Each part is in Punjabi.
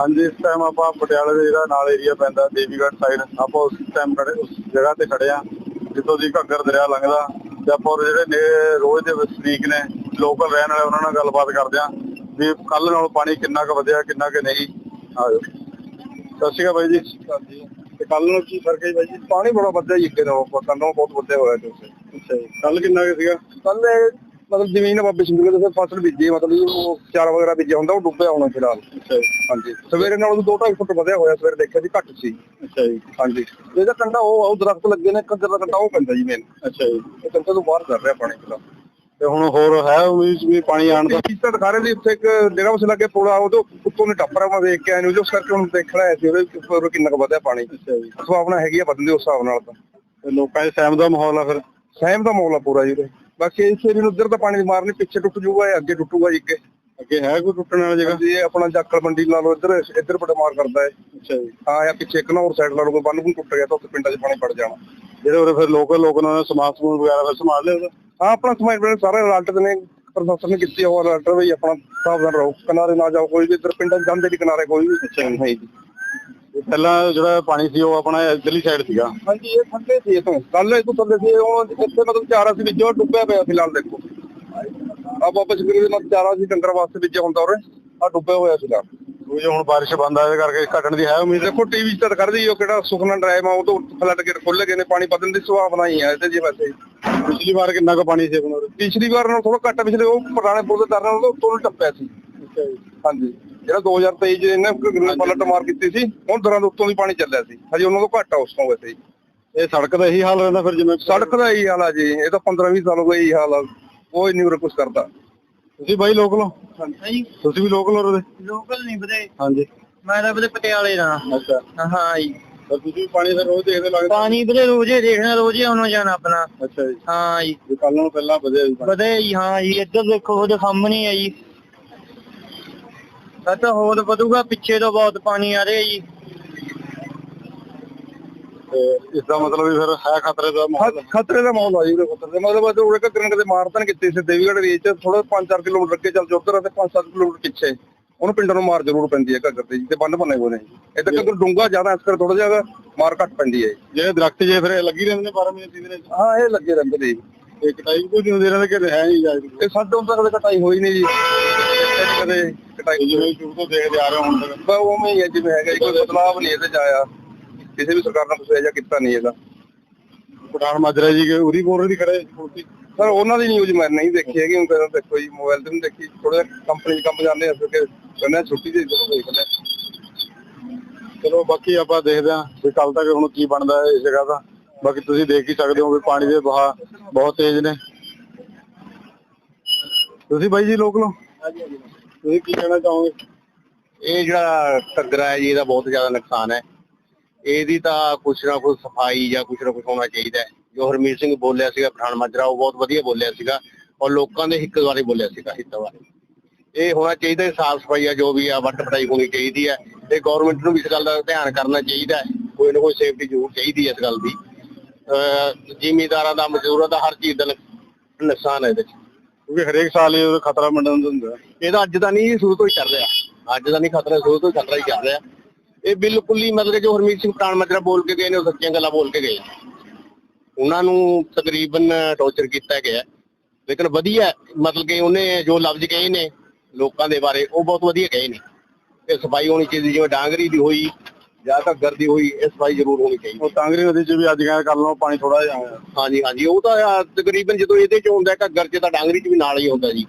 ਹਾਂਜੀ ਇਸ ਟਾਈਮ ਆਪਾਂ ਪਟਿਆਲੇ ਦੇ ਜਿਹੜਾ ਨਾਲ ਏਰੀਆ ਪੈਂਦਾ ਦੇਵੀਗੜ੍ਹ ਸਾਈਡ ਆਪਾਂ ਉਸ ਟਾਈਮ ਖੜੇ ਉਸ ਜਗ੍ਹਾ ਤੇ ਖੜੇ ਆ ਜਿੱਥੋਂ ਦੀ ਘੱਗਰ ਦਰਿਆ ਲੰਘਦਾ ਤੇ ਆਪਾਂ ਉਹ ਜਿਹੜੇ ਨੇ ਰੋਜ਼ ਦੇ ਵਸਨੀਕ ਨੇ ਲੋਕਲ ਰਹਿਣ ਵਾਲੇ ਉਹਨਾਂ ਨਾਲ ਗੱਲਬਾਤ ਕਰਦੇ ਆ ਵੀ ਕੱਲ ਨਾਲੋਂ ਪਾਣੀ ਕਿੰਨਾ ਕੁ ਵਧਿਆ ਕਿੰਨਾ ਕੁ ਨਹੀਂ। ਆਜੋ ਸਤਿ ਸ਼੍ਰੀ ਅਕਾਲ ਬਾਈ ਜੀ। ਤੇ ਕੱਲ ਨੂੰ ਕੀ ਫ਼ਰਕ ਹੈ ਬਾਈ ਜੀ? ਪਾਣੀ ਬੜਾ ਵੱਧਿਆ ਜੀ ਨਾਲੋਂ ਕੱਲ ਨਾਲੋਂ ਬਹੁਤ ਵੱਧਿਆ ਹੋਇਆ ਜੀ ਉੱਥੇ। ਅੱਛਾ ਜੀ। ਕੱਲ ਕਿੰਨਾ ਕੁ ਸੀਗਾ? ਕੱਲ ਮਤਲਬ ਜ਼ਮੀਨ ਬਾਬੇ ਸਿੰਘ ਦੇ ਫਸਲ ਬੀਜੀ ਮਤਲਬ ਉਹ ਚਾਰਾ ਵਗੈਰਾ ਬੀਜਿਆ ਹੁੰਦਾ ਉਹ ਡੁੱਬਿਆ ਹੋਣਾ ਫਿਲਹਾਲ। ਅੱਛਾ ਜੀ। ਹਾਂਜੀ। ਸਵੇਰੇ ਨਾਲੋਂ ਦੋ ਢਾਈ ਫੁੱਟ ਵਧਿਆ ਹੋਇਆ ਸਵੇਰੇ ਦੇਖਿਆ ਜੀ ਘੱਟ ਸੀ। ਅੱਛਾ ਜੀ। ਹਾਂਜੀ। ਇਹਦਾ ਕੰਡਾ ਉਹ ਉਹ ਦਰਖਤ ਲੱਗੇ ਨੇ ਕੰਦਰ ਦਾ ਕੰਡਾ ਉਹ ਪੈਂਦਾ ਜੀ ਮੇਨ ਅੱਛਾ ਜੀ। ਇਹ ਕੰਡੇ ਤੋਂ ਬਾਹਰ ਕਰ ਰਿਹਾ ਪਾਣੀ ਫਿਲਹਾਲ ਤੇ ਹੁਣ ਹੋਰ ਹੈ ਉਮੀਦ ਵੀ ਪਾਣੀ ਆਣ ਦਾ? ਇਸ ਤਾਂ ਦਿਖਾ ਰਹੇ ਸੀ ਉੱਥੇ ਇੱਕ ਜਗ੍ਹਾ ਉਸ ਲੱਗੇ ਆ ਉਹਦੇ ਉੱਤੋਂ ਨੇ ਟੱਪਰ ਮੈਂ ਵੇਖ ਕੇ ਆਇਆ ਨੂੰ ਉਸ ਕਰਕੇ ਹੁਣ ਦੇਖਣਾ ਹੈ ਸੀ ਉਹਦੇ ਉੱਪਰ ਕਿੰਨਾ ਕੁ ਵਧਿਆ ਪਾਣੀ। ਅੱਛਾ ਜੀ। ਸੁਭਾਵਨਾ ਹੈਗੀ ਆ ਵਧਣ ਦੀ ਉਸ ਹਿਸਾਬ ਨਾਲ ਤਾਂ। ਤੇ ਲੋਕਾਂ 'ਚ ਸਹਿਮ ਦਾ ਮਾਹੌਲ ਆ ਫਿਰ? ਸਹਿਮ ਦਾ ਮਾਹੌਲ ਆ ਪੂਰਾ ਜੀ ਬਾਕੀ ਇਸ ਏਰੀਏ ਨੂੰ ਉੱਧਰ ਤਾਂ ਪਾਣੀ ਦੀ ਮਾਰ ਨਹੀਂ ਪਿੱਛੇ ਟੁੱਟ ਇਹ ਅੱਗੇ ਟੁੱਟੂਗਾ ਜੀ ਅੱਗੇ। ਅੱਗੇ ਹੈ ਕੋਈ ਟੁੱਟਣ ਵਾਲੀ ਜਗ੍ਹਾ? ਜੀ ਆਪਣਾ ਜਾਕਲ ਮੰਡੀ ਲਾ ਲਓ ਇੱਧਰ ਇੱਧਰ ਬੜਾ ਮਾਰ ਕਰਦਾ ਹੈ ਅੱਛਾ ਜੀ। ਹਾਂ ਆ ਪਿੱਛੇ ਹੋਰ ਸਾਈਡ ਲਾ ਲਓ ਕੋਈ ਬੰਨ ਨੂੰ ਟੁੱਟ ਗਿਆ ਤਾਂ ਉੱਥੇ ਪਿੰਡਾਂ 'ਚ ਪਾਣੀ ਵੜ ਜਾਣਾ। ਜਿਹੜੇ ਉਰੇ ਫਿਰ ਲੋਕਲ ਲੋਕ ਨੇ ਸਮਾਨ ਸਮੂਨ ਵਗੈਰਾ ਫਿਰ ਸੰਭਾਲ ਲਿਆ ਹਾਂ ਆਪਣਾ ਸਮਾਜ ਬਣੇ ਸਾਰੇ ਅਲਰਟ ਨੇ ਪ੍ਰਸ਼ਾਸਨ ਨੇ ਕੀਤੀ ਉਹ ਅਲਰਟ ਵੀ ਆਪਣਾ ਸਾਵਧਾਨ ਰਹੋ। ਕਿਨਾਰੇ ਨਾ ਜਾਓ ਕੋਈ ਵੀ ਇੱਧਰ ਪਿੰਡਾਂ 'ਚ ਜਾਂਦੇ ਨਹੀਂ ਕਿਨਾਰੇ ਕੋਈ ਵੀ। ਅੱਛਾ ਨਹੀਂ ਜੀ। ਪਹਿਲਾਂ ਜਿਹੜਾ ਪਾਣੀ ਸੀ ਉਹ ਆਪਣਾ ਇੱਧਰਲੀ ਸਾਈਡ ਸੀਗਾ? ਹਾਂਜੀ ਇਹ ਥੱਲੇ ਸੀ ਇਹ ਤੋਂ। ਕੱਲ ਇਹ ਤੋਂ ਥੱਲੇ ਸੀ ਉਹ ਇੱਥੇ ਮਤਲਬ ਚਾਰਾ ਸੀ ਵਿੱਚੋਂ ਡੁੱਬਿਆ ਪਿਆ ਫਿਲਹਾਲ ਦੇਖੋ। ਆ ਬਾਬਾ ਸ਼ਕਰੀ ਦੇ ਨਾਲ ਚਾਰਾ ਸੀ ਡੰਗਰ ਵਾਸਤੇ ਵਿੱਚ ਹੁੰਦਾ ਉਰੇ। ਆ ਡੁੱਬਿਆ ਹੋਇਆ ਫਿਲਹਾਲ ਉਹ ਜੇ ਹੁਣ ਬਾਰਿਸ਼ ਬੰਦ ਆ ਇਹਦੇ ਕਰਕੇ ਘਟਣ ਦੀ ਹੈ ਉਮੀਦ। ਦੇਖੋ ਟੀਵੀ 'ਚ ਤਾਂ ਕਰਦੀ ਉਹ ਕਿਹੜਾ ਸੁਖਨਾ ਡਰਾਈਵ ਆ ਉਹ ਤੋਂ ਫਲੱਡ ਕੇ ਖੁੱਲ ਗਏ ਨੇ ਪਾਣੀ ਵਧਣ ਦੀ ਸੁਭਾਵਨਾ ਹੀ ਆ ਇਹਦੇ ਜੀ ਵੈਸੇ। ਪਿਛਲੀ ਵਾਰ ਕਿੰਨਾ ਕੁ ਪਾਣੀ ਸੀ ਉਰੇ? ਪਿਛਲੀ ਵਾਰ ਨਾਲ ਥੋੜਾ ਘੱਟ ਪਿਛਲੇ ਉਹ ਪੁਰਾਣੇ ਪੁਲ ਦੇ ਦਰ ਨਾਲ ਉਹ ਤੋਂ ਟੱਪਿਆ ਸੀ। ਅੱਛਾ ਜੀ। ਹਾਂਜੀ। ਜਿਹੜਾ 2023 ਚ ਇਹਨੇ ਪਲਟ ਮਾਰ ਕੀਤੀ ਸੀ ਹੁਣ ਦਰਾਂ ਦੇ ਉੱਤੋਂ ਦੀ ਪਾਣੀ ਚੱਲਿਆ ਸੀ। ਹਜੇ ਉਹਨਾਂ ਤੋਂ ਘੱਟ ਆ ਉਸ ਤੋਂ ਵੈਸੇ ਹੀ। ਇਹ ਸੜਕ ਦਾ ਇਹੀ ਹਾਲ ਰਹਿੰਦਾ ਫਿਰ ਜਿਵੇਂ ਸੜਕ ਦਾ ਇਹੀ ਹਾਲ ਆ ਜੀ ਇਹ ਤਾਂ 15 20 ਸਾਲ ਹੋ ਗਏ ਇਹੀ ਹਾਲ ਆ। ਕੋਈ ਨਹੀਂ ਉਰੇ ਕੁਛ ਕਰਦਾ। ਤੁਸੀਂ ਬਾਈ ਲੋਕਲ ਹੋ? ਹਾਂਜੀ। ਤੁਸੀਂ ਵੀ ਲੋਕਲ ਹੋ ਉਰੇ ਲੋਕਲ ਨਹੀਂ ਵੀਰੇ। ਹਾਂਜੀ। ਮੈਂ ਤਾਂ ਵੀਰੇ ਪਟਿਆਲੇ ਦਾ। ਅੱਛਾ। ਹਾਂ ਜੀ। ਤੁਸੀਂ ਪਾਣੀ ਦਾ ਰੋਜ਼ ਦੇਖਦੇ ਲੱਗਦਾ? ਪਾਣੀ ਵੀਰੇ ਰੋਜ਼ੇ ਦੇਖਣਾ ਰੋਜ਼ੇ ਆਉਣਾ ਜਾਣਾ ਆਪਣਾ। ਅੱਛਾ ਜੀ। ਹਾਂ ਜੀ। ਕੱਲ ਨਾਲੋਂ ਪਹਿਲਾਂ ਵਧਿਆ ਜੀ ਪਾਣੀ। ਵਧੇ ਜੀ ਹਾਂ ਜੀ। ਇੱਧਰ ਦੇਖੋ ਉਹਦੇ ਸਾਹਮਣੇ ਹੈ ਜੀ। ਤਾਂ ਹੋਰ ਵਧੂਗਾ ਪਿੱਛੇ ਤੋਂ ਬਹੁਤ ਪਾਣੀ ਆ ਰਿਹਾ ਜੀ। ਤੇ ਇਸ ਦਾ ਮਤਲਬ ਵੀ ਫਿਰ ਹੈ ਖਤਰੇ ਦਾ ਮਾਹੌਲ? ਖਤਰੇ ਦਾ ਮਾਹੌਲ ਆ ਜੀ ਖਤਰੇ ਦਾ ਮਤਲਬ ਉਹ ਉਰੇ ਘੱਗਰਨ ਕਦੇ ਮਾਰ ਤਾਂ ਕੀਤੀ ਸੀ ਦੇਵੀਗੜ੍ਹ ਏਰੀਏ ਚ ਥੋੜਾ 5-4 ਕਿਲੋਮੀਟਰ ਅੱਗੇ ਚੱਲ ਜਾਓ ਉੱਧਰ ਤੇ 5-7 ਕਿਲੋਮੀਟਰ ਪਿੱਛੇ। ਉਹਨੂੰ ਪਿੰਡਾਂ ਨੂੰ ਮਾਰ ਜ਼ਰੂਰ ਪੈਂਦੀ ਹੈ ਘੱਗਰ ਤੇ ਜੀ ਤੇ ਬੰਨ ਬਣੇ ਹੋਏ ਨੇ ਇਹ ਤਾਂ ਘੱਗਰ ਡੂੰਗਾ ਜ਼ਿਆਦਾ ਇਸ ਕਰ ਥੋੜਾ ਜਿਹਾ ਮਾਰ ਘੱਟ ਪੈਂਦੀ ਹੈ। ਜਿਹੜੇ ਦਰਖਤ ਜੇ ਫਿਰ ਲੱਗੀ ਰਹਿੰਦੇ ਨੇ 12 ਮਹੀਨੇ ਤੀਨ ਹਾਂ ਇਹ ਲੱਗੇ ਰਹਿੰਦੇ ਨੇ ਇਹ ਕਟਾਈ ਕੋਈ ਨਹੀਂ ਹੁੰਦੀ ਇਹਨਾਂ ਦੇ ਕਿ ਹੈ ਨਹੀਂ ਜਾਇਜ਼ ਇਹ ਸਾਡੇ ਹੁਣ ਤੱਕ ਕਦੇ ਕਟਾਈ ਹੋਈ ਨਹੀਂ ਜੀ। ਕਦੇ ਕਟਾਈ ਜਿਵੇਂ ਸ਼ੁਰੂ ਤੋਂ ਦੇਖਦੇ ਆ ਰਹੇ ਹੁਣ ਤੱਕ। ਬਸ ਉਵੇਂ ਹੀ ਹੈ ਜਿਵੇਂ ਹੈਗਾ ਕੋਈ ਬਦਲਾਵ ਨਹੀਂ ਇਹਦੇ ਚ ਆਇਆ। ਕਿਸੇ ਵੀ ਸਰਕਾਰ ਨੇ ਕੁਛ ਇਹੋ ਜਿਹਾ ਕੀਤਾ ਨਹੀਂ ਇਹਦਾ ਪਠਾਨ ਮਾਜਰਾ ਜੀ ਕੇ ਉਰੀ ਬੋਲ ਰਹੀ ਖੜੇ ਸਰ ਉਹਨਾਂ ਦੀ ਨਿਊਜ਼ ਮੈਂ ਨਹੀਂ ਦੇਖੀ ਹੈਗੀ ਹੁਣ ਫਿਰ ਦੇਖੋ ਜੀ ਮੋਬਾਈਲ ਤੇ ਨਹੀਂ ਦੇਖੀ। ਥੋੜਾ ਕੰਪਨੀ ਚ ਕੰਮ ਜਾਂਦੇ ਆ ਫਿਰ ਕਿ ਕਹਿੰਦੇ ਆ ਛੁੱਟੀ ਦੇ ਜਦੋਂ ਦੇਖਦੇ ਆ। ਚਲੋ ਬਾਕੀ ਆਪਾਂ ਦੇਖਦੇ ਹਾਂ ਵੀ ਕੱਲ ਤੱਕ ਹੁਣ ਕੀ ਬਣਦਾ ਹੈ ਇਸ ਜਗ੍ਹਾ ਦਾ। ਬਾਕੀ ਤੁਸੀਂ ਦੇਖ ਹੀ ਸਕਦੇ ਹੋ ਵੀ ਪਾਣੀ ਦੇ ਵਹਾਅ ਬਹੁਤ ਤੇਜ਼ ਨੇ। ਤੁਸੀਂ ਬਾਈ ਜੀ ਲੋਕ ਲੋ ਤੁਸੀਂ ਕੀ ਕਹਿਣਾ ਚਾਹੋਗੇ? ਇਹ ਜਿਹੜਾ ਘੱਗਰਾ ਹੈ ਜੀ ਇਹਦਾ ਬਹੁਤ ਜ਼ਿਆਦਾ ਨੁਕਸਾਨ ਹੈ। ਇਹਦੀ ਤਾਂ ਕੁਛ ਨਾ ਕੁਛ ਸਫ਼ਾਈ ਜਾਂ ਕੁਛ ਨਾ ਕੁਛ ਹੋਣਾ ਚਾਹੀਦਾ ਹੈ। ਜੋ ਹਰਮੀਤ ਸਿੰਘ ਬੋਲਿਆ ਸੀਗਾ ਪਠਾਨ ਮਾਜਰਾ ਉਹ ਬਹੁਤ ਵਧੀਆ ਬੋਲਿਆ ਸੀਗਾ ਔਰ ਲੋਕਾਂ ਦੇ ਹਿੱਕ ਬਾਰੇ ਬੋਲਿਆ ਸੀਗਾ ਹਿੱਤ ਬਾਰੇ ਇਹ ਹੋਣਾ ਚਾਹੀਦਾ ਹੈ ਸਾਫ਼ ਸਫ਼ਾਈ ਆ ਜੋ ਵੀ ਆ ਵੱਟ ਪਟਾਈ ਹੋਣੀ ਚਾਹੀਦੀ ਹੈ। ਤੇ ਗਵਰਨਮੈਂਟ ਨੂੰ ਵੀ ਇਸ ਗੱਲ ਦਾ ਧਿਆਨ ਕਰਨਾ ਚਾਹੀਦਾ ਹੈ। ਕੋਈ ਨਾ ਕੋਈ ਸੇਫਟੀ ਜ਼ਰੂਰ ਚਾਹੀਦੀ ਹੈ ਇਸ ਗੱਲ ਦੀ। ਜ਼ਿਮੀਂਦਾਰਾਂ ਦਾ ਮਜ਼ਦੂਰਾਂ ਦਾ ਹਰ ਚੀਜ਼ ਦਾ ਨੁਕ- ਨੁਕਸਾਨ ਹੈ ਇਹਦੇ 'ਚ। ਕਿਉਂਕਿ ਹਰੇਕ ਸਾਲ ਇਹ ਖਤਰਾ ਮੰਡਣ ਹੁੰਦਾ ਇਹਦਾ ਅੱਜ ਦਾ ਨਹੀਂ ਸ਼ੁਰੂ ਤੋਂ ਹੀ ਚੱਲ ਰਿਹਾ। ਅੱਜ ਦਾ ਨਹੀਂ ਖਤਰਾ ਸ਼ੁਰੂ ਤੋਂ ਹੀ ਖਤਰਾ ਹੀ ਚੱਲ ਰਿਹਾ। ਇਹ ਬਿਲਕੁਲ ਹੀ ਮਤਲਬ ਕਿ ਜੋ ਹਰਮੀਤ ਸਿੰਘ ਪ੍ਰਾਣ ਮਜਰਾ ਬੋਲ ਕੇ ਗਏ ਨੇ ਉਹ ਸੱਚੀਆਂ ਗੱਲਾਂ ਬੋਲ ਕੇ ਗਏ ਉਹਨਾਂ ਨੂੰ ਤਕਰੀਬਨ ਟੌਰਚਰ ਕੀਤਾ ਗਿਆ ਲੇਕਿਨ ਵਧੀਆ ਮਤਲਬ ਕਿ ਉਹਨੇ ਜੋ ਲਫ਼ਜ਼ ਕਹੇ ਨੇ ਲੋਕਾਂ ਦੇ ਬਾਰੇ ਉਹ ਬਹੁਤ ਵਧੀਆ ਕਹੇ ਨੇ। ਤੇ ਸਫ਼ਾਈ ਹੋਣੀ ਚਾਹੀਦੀ ਜਿਵੇਂ ਡਾਂਗਰੀ ਦੀ ਹੋਈ ਜਾਂ ਘੱਗਰ ਦੀ ਹੋਈ ਇਹ ਸਫ਼ਾਈ ਜ਼ਰੂਰ ਹੋਣੀ ਚਾਹੀਦੀ ਉਹ ਤਾਂਗਰੀ ਨਦੀ 'ਚ ਵੀ ਅੱਜ ਕੱਲ੍ਹ ਕੱਲ ਨੂੰ ਪਾਣੀ ਥੋੜਾ ਜਿਹਾ ਆਇਆ। ਹਾਂਜੀ ਹਾਂਜੀ ਉਹ ਤਾਂ ਤਕਰੀਬਨ ਜਦੋਂ ਇਹਦੇ ਚ ਹੁੰਦਾ ਹੈ, ਘੱਗਰ ਚ ਤਾਂ ਡਾਂਗਰੀ ਚ ਵੀ ਨਾਲ ਹੀ ਹੁੰਦਾ ਜੀ।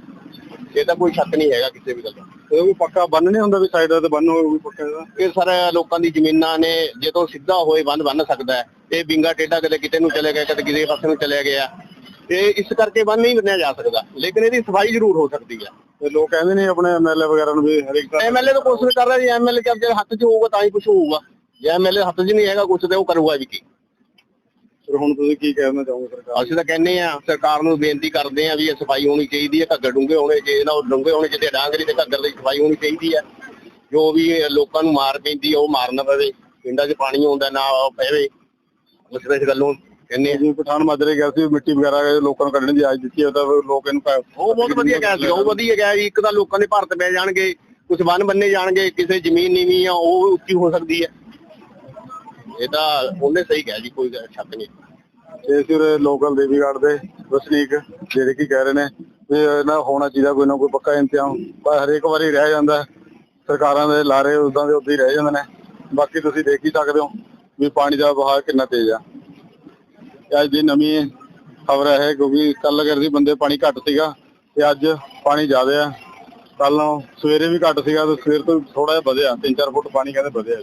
ਇਹ ਤਾਂ ਕੋਈ ਸ਼ੱਕ ਨਹੀਂ ਹੈਗਾ ਕਿਸੇ ਵੀ ਗੱਲ ਦਾ। ਇਹ ਵੀ ਪੱਕਾ ਬੰਨ ਨਹੀਂ ਹੁੰਦਾ ਵੀ ਸਾਈਡ ਤੇ ਬੰਨ ਹੋਵੇ ਵੀ ਪੱਕੇ ਦਾ ਇਹ ਸਾਰੇ ਲੋਕਾਂ ਦੀ ਜ਼ਮੀਨਾਂ ਨੇ ਜਦੋਂ ਸਿੱਧਾ ਹੋਏ ਬੰਨ ਬੰਨ ਸਕਦਾ ਹੈ। ਇਹ ਵਿੰਗਾ ਟੇਡਾ ਕਦੇ ਕਿਤੇ ਨੂੰ ਚਲੇ ਗਿਆ ਕਦੇ ਕਿਸੇ ਪਾਸੇ ਨੂੰ ਚਲੇ ਗਿਆ। ਤੇ ਇਸ ਕਰਕੇ ਬੰਨ ਨਹੀਂ ਬੰਨਿਆ ਜਾ ਸਕਦਾ। ਲੇਕਿਨ ਇਹਦੀ ਸਫ਼ਾਈ ਜ਼ਰੂਰ ਹੋ ਸਕਦੀ ਹੈ। ਤੇ ਲੋਕ ਕਹਿੰਦੇ ਨੇ ਆਪਣੇ ਐਮਐਲਏ ਵਗੈਰਾ ਨੂੰ ਵੀ ਹਰੇਕ ਐਮਐਲਏ ਤਾਂ ਕੋਸ਼ਿਸ਼ ਕਰ ਰਿਹਾ ਜੀ। ਐਮਐਲਏ ਜਦ ਹੱਥ 'ਚ ਹੋਊਗਾ ਤਾਂ ਹੀ ਕੁਝ ਹੋਊਗਾ। ਜੇ ਐਮਐਲਏ ਹੱਥ 'ਚ ਨਹੀਂ ਹੈਗਾ ਕੁਝ ਤੇ ਉਹ ਕਰੂਗਾ ਵੀ ਕੀ। ਫਿਰ ਹੁਣ ਤੁਸੀਂ ਕੀ ਕਹਿਣਾ ਚਾਹੋਗੇ ਸਰਕਾਰ ਅਸੀਂ ਤਾਂ ਕਹਿੰਦੇ ਆ ਸਰਕਾਰ ਨੂੰ ਬੇਨਤੀ ਕਰਦੇ ਆ ਵੀ ਇਹ ਸਫ਼ਾਈ ਹੋਣੀ ਚਾਹੀਦੀ ਹੈ ਘੱਗਰ ਡੂੰਘੇ ਹੋਣੇ ਚਾਹੀਦੇ ਨਾ ਉਹ ਡੂੰਘੇ ਹੋਣੇ ਚਾਹੀਦੇ ਡਾਂਗਰੀ ਤੇ ਘੱਗਰ ਦੀ ਸਫ਼ਾਈ ਹੋਣੀ ਚਾਹੀਦੀ ਹੈ। ਜੋ ਵੀ ਲੋਕਾਂ ਨੂੰ ਮਾਰ ਪੈਂਦੀ ਉਹ ਮਾਰ ਨਾ ਪਵੇ। ਪਿੰਡਾਂ 'ਚ ਪਾਣੀ ਆਉਂਦਾ ਨਾ ਪਵੇ। ਉਸ ਇਸ ਗੱਲੋਂ ਕਹਿੰਦੇ ਜੀ ਪਠਾਨ ਮਾਜਰੇ ਗਿਆ ਸੀ ਮਿੱਟੀ ਵਗੈਰਾ ਲੋਕਾਂ ਨੂੰ ਕੱਢਣ ਦੀ ਆਜ ਦਿੱਤੀ ਫਿਰ ਲੋਕ ਇਹਨੂੰ ਉਹ ਬਹੁਤ ਵਧੀਆ ਗਿਆ ਸੀ ਉਹ ਵਧੀਆ ਗਿਆ ਜੀ ਇੱਕ ਤਾਂ ਲੋਕਾਂ ਦੇ ਭਾਰਤ ਪੈ ਜਾਣਗੇ ਕੁਝ ਬੰਨ ਬੰਨੇ ਜਾਣਗੇ ਕਿਸੇ ਜ਼ਮੀਨ ਨੀਵੀਂ ਆ ਉਹ ਉੱਚੀ ਹੋ ਸਕਦੀ ਹੈ। ਇਹ ਤਾਂ ਉਹਨੇ ਸਹੀ ਕਿਹਾ ਜੀ ਕੋਈ ਸ਼ੱਕ ਨਹੀਂ। ਤੇ ਫਿਰ ਲੋਕਲ ਦੇਵੀਗੜ੍ਹ ਦੇ ਵਸਨੀਕ, ਜਿਹੜੇ ਕੀ ਕਹਿ ਰਹੇ ਨੇ ਵੀ ਇਹਨਾਂ ਹੋਣਾ ਚਾਹੀਦਾ ਕੋਈ ਨਾ ਕੋਈ ਪੱਕਾ ਇੰਤਜ਼ਾਮ, ਪਰ ਹਰੇਕ ਵਾਰੀ ਰਹਿ ਜਾਂਦਾ ਸਰਕਾਰਾਂ ਦੇ ਲਾਰੇ ਉਦਾਂ ਦੇ ਉਦਾਂ ਹੀ ਰਹਿ ਜਾਂਦੇ ਨੇ। ਬਾਕੀ ਤੁਸੀਂ ਦੇਖ ਹੀ ਸਕਦੇ ਹੋ ਵੀ ਪਾਣੀ ਦਾ ਵਹਾਅ ਕਿੰਨਾ ਤੇਜ਼ ਆ। ਅੱਜ ਦੀ ਨਵੀਂ ਖਬਰ ਹੈ ਕਿਉਂਕਿ ਕੱਲ ਅਗਰ ਸੀ ਬੰਦੇ ਪਾਣੀ ਘੱਟ ਸੀਗਾ ਤੇ ਅੱਜ ਪਾਣੀ ਜ਼ਿਆਦਾ ਆ। ਕੱਲ ਸਵੇਰੇ ਵੀ ਘੱਟ ਸੀਗਾ ਤੇ ਸਵੇਰ ਤੋਂ ਥੋੜਾ ਜਿਹਾ ਵਧਿਆ 3-4 ਫੁੱਟ ਪਾਣੀ ਕਹਿੰਦੇ ਵਧਿਆ।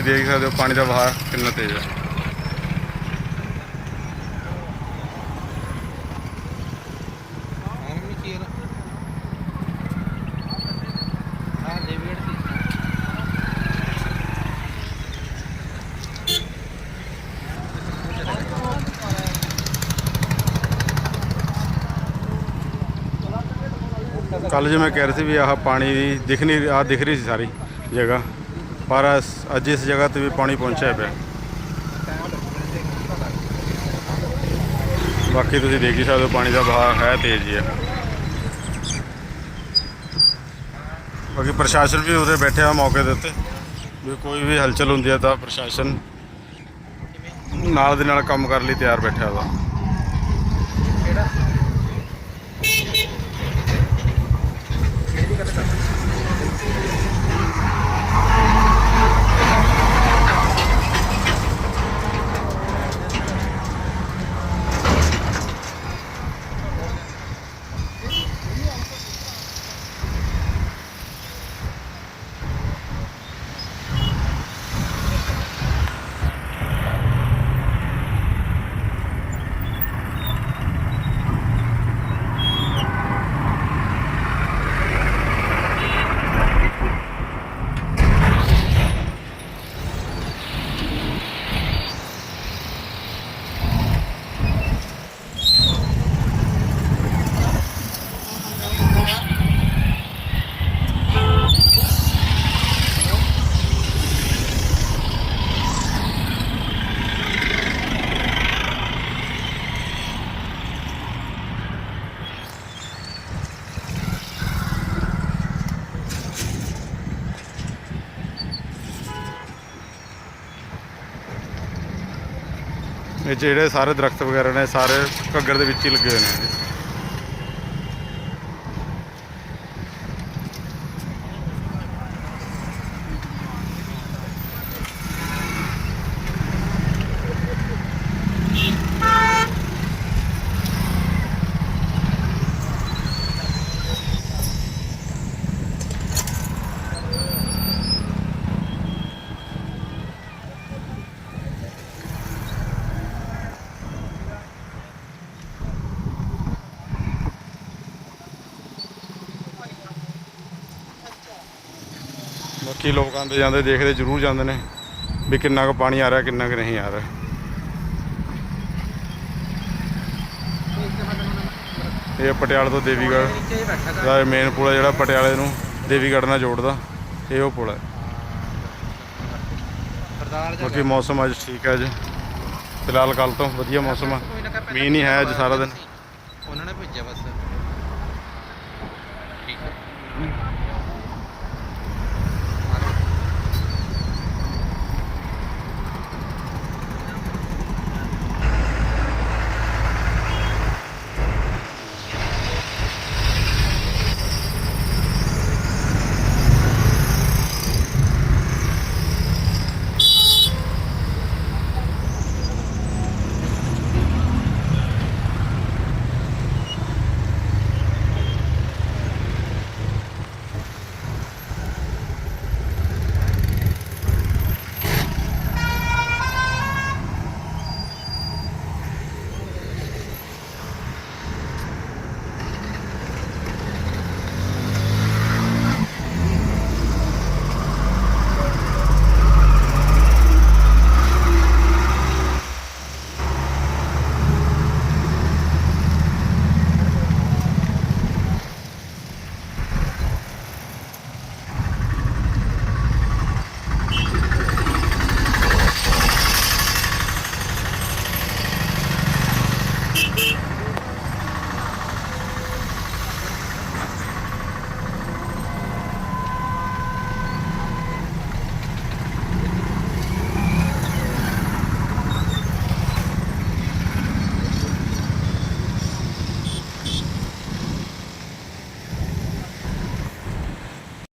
ਤੁਸੀਂ ਦੇਖ ਸਕਦੇ ਹੋ ਪਾਣੀ ਦਾ ਵਹਾਅ ਕਿੰਨਾ ਤੇਜ਼ ਹੈ। ਕੱਲ ਜਿਵੇਂ ਕਹਿ ਰਹੇ ਸੀ ਵੀ ਆਹ ਪਾਣੀ ਦੀ ਦਿਖ ਨਹੀਂ ਆ ਦਿਖ ਰਹੀ ਸੀ ਸਾਰੀ ਜਗ੍ਹਾ। ਪਰ ਅੱਜ ਇਸ ਜਗ੍ਹਾ ਤੇ ਵੀ ਪਾਣੀ ਪਹੁੰਚਿਆ ਪਿਆ। ਬਾਕੀ ਤੁਸੀਂ ਦੇਖ ਹੀ ਸਕਦੇ ਹੋ, ਪਾਣੀ ਦਾ ਵਹਾਅ ਹੈ ਤੇਜ਼ ਹੀ ਹੈ। ਬਾਕੀ ਪ੍ਰਸ਼ਾਸਨ ਵੀ ਉਰੇ ਬੈਠਿਆ ਮੌਕੇ ਦੇ ਉੱਤੇ। ਵੀ ਕੋਈ ਵੀ ਹਲਚਲ ਹੁੰਦੀ ਹੈ ਤਾਂ ਪ੍ਰਸ਼ਾਸਨ ਨਾਲ ਦੇ ਨਾਲ ਕੰਮ ਕਰਨ ਲਈ ਤਿਆਰ ਬੈਠਿਆ ਵਾ ਇਹ ਜਿਹੜੇ ਸਾਰੇ ਦਰਖਤ ਵਗੈਰਾ ਨੇ ਸਾਰੇ ਘੱਗਰ ਦੇ ਵਿੱਚ ਹੀ ਲੱਗੇ ਹੋਏ ਨੇ। ਬਾਕੀ ਲੋਕ ਆਉਂਦੇ ਜਾਂਦੇ ਦੇਖਦੇ ਜ਼ਰੂਰ ਜਾਂਦੇ ਨੇ ਵੀ ਕਿੰਨਾ ਕੁ ਪਾਣੀ ਆ ਰਿਹਾ, ਕਿੰਨਾ ਕੁ ਨਹੀਂ ਆ ਰਿਹਾ। ਇਹ ਪਟਿਆਲਾ ਤੋਂ ਦੇਵੀਗੜ੍ਹ ਦਾ ਮੇਨ ਪੁਲ ਹੈ ਜਿਹੜਾ ਪਟਿਆਲੇ ਨੂੰ ਦੇਵੀਗੜ੍ਹ ਨਾਲ ਜੋੜਦਾ, ਇਹ ਉਹ ਪੁਲ ਹੈ। ਬਾਕੀ ਮੌਸਮ ਅੱਜ ਠੀਕ ਹੈ ਜੀ। ਫਿਲਹਾਲ ਕੱਲ ਤੋਂ ਵਧੀਆ ਮੌਸਮ ਆ। ਮੀਂਹ ਨਹੀਂ ਹੈ ਅੱਜ ਸਾਰਾ ਦਿਨ। ਉਹਨਾਂ ਨੇ ਭੇਜਿਆ ਬਸ।